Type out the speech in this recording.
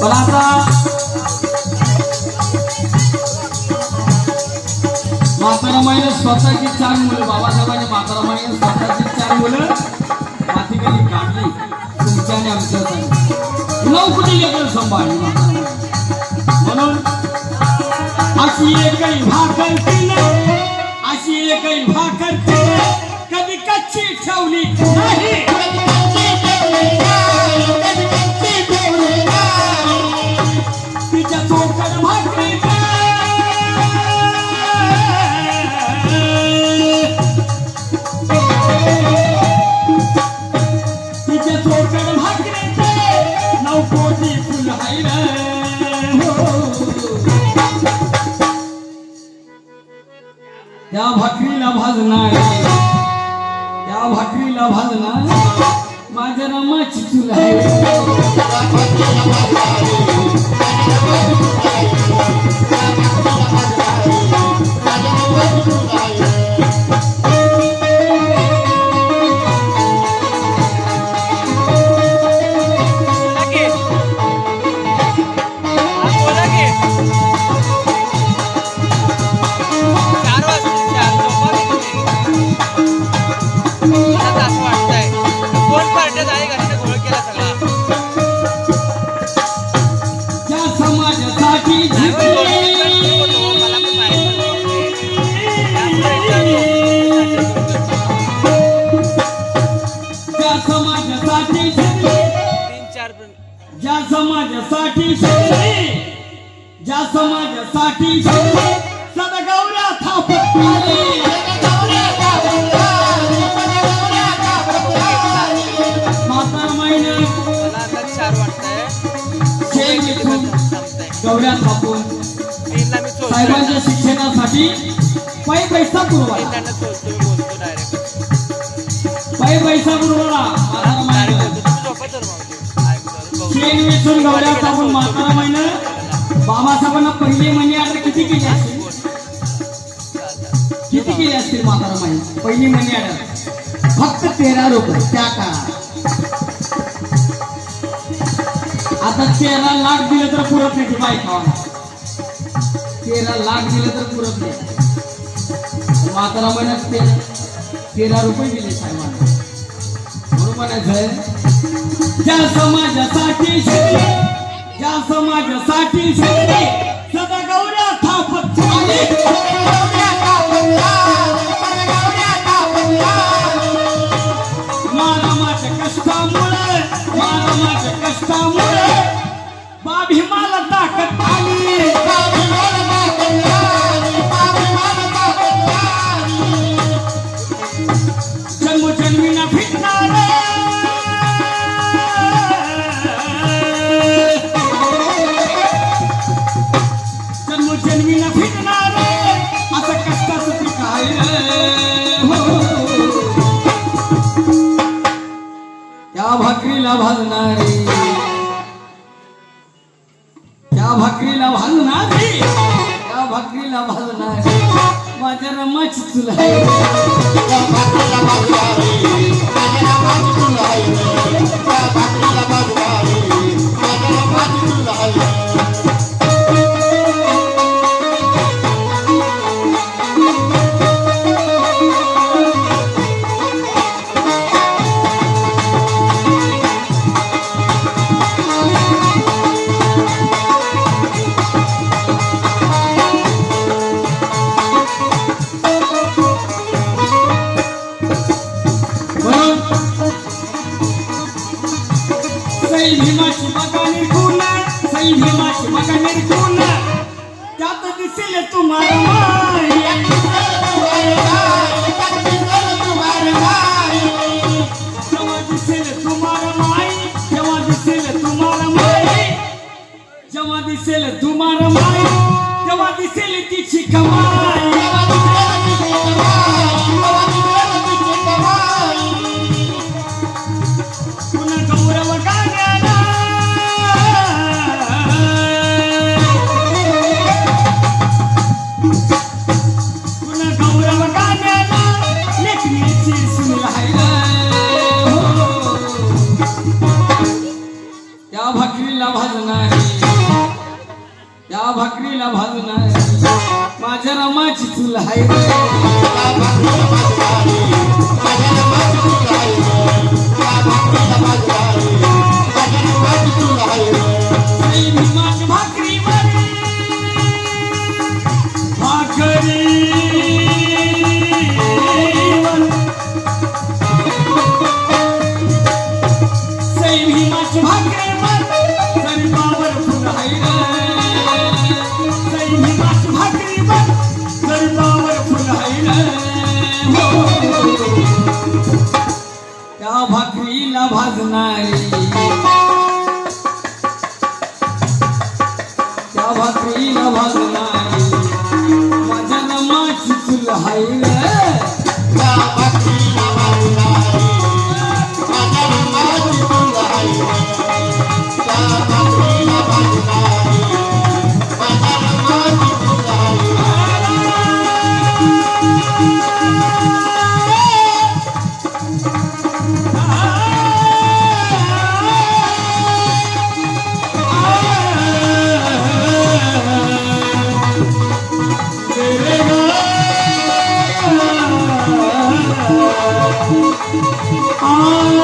पण आता म्हातारा स्वतःची चार मुलं बाबासाहेबांनी मातारामाईने स्वतःची चार मुलं मातीखाली काढली. तुमच्या आमच्या नऊ कुठे सांभाळली म्हणून अशी एकही भाकर अशी एकही भाकर कधी कच्ची ठेवली नाही. त्या भाकरीला भाजणार त्या भाकरीला भाजणार माझ्या रामाची चूल आहे. बोला समाजासाठी. तीन चार ज्या समाजासाठी. ज्या समाजासाठी. सदगौऱ्या थापत आली. गौऱ्या थापून. साहेबांच्या शिक्षणासाठी पै पैसा पुरवला तीनला चोळतो, मी बोलतो direct. पै पैसा पुरवला ऐकतो, बघू. शेण वेचून गौऱ्या थापून म्हातारा महिने बाबासाहेबांना पहिले महिने आता किती केले असतील? किती केले असतील म्हातारा माहिती पहिली महिने आता. फक्त तेरा रुपये त्या काळात. आता तेरा लाख दिलं तर पुरत नाही ती खावा तेरा लाख दिलं तर पुरत नाही. म्हातारा महिन्यात तेरा रुपये दिले साहेबांना. म्हणून म्हणायचं ज्या समाजासाठी शिकले ज्या समाजासाठी शिकले सदा गौऱ्या थापत आली मानवाच्या भाकरीला भाजणारी. त्या भाकरीला भाजणारी. त्या भाकरीला भाजणारी. माझ्या रमाची तुला বাস বাগানের কোনা যত দিছিলে তোমার মাই। তোমার মাই জমা দিছিল কিছু কমাই। भावना माझ्या रमाची चुल आहे भाजणारी त्या भाकरीला भाजणार Oh.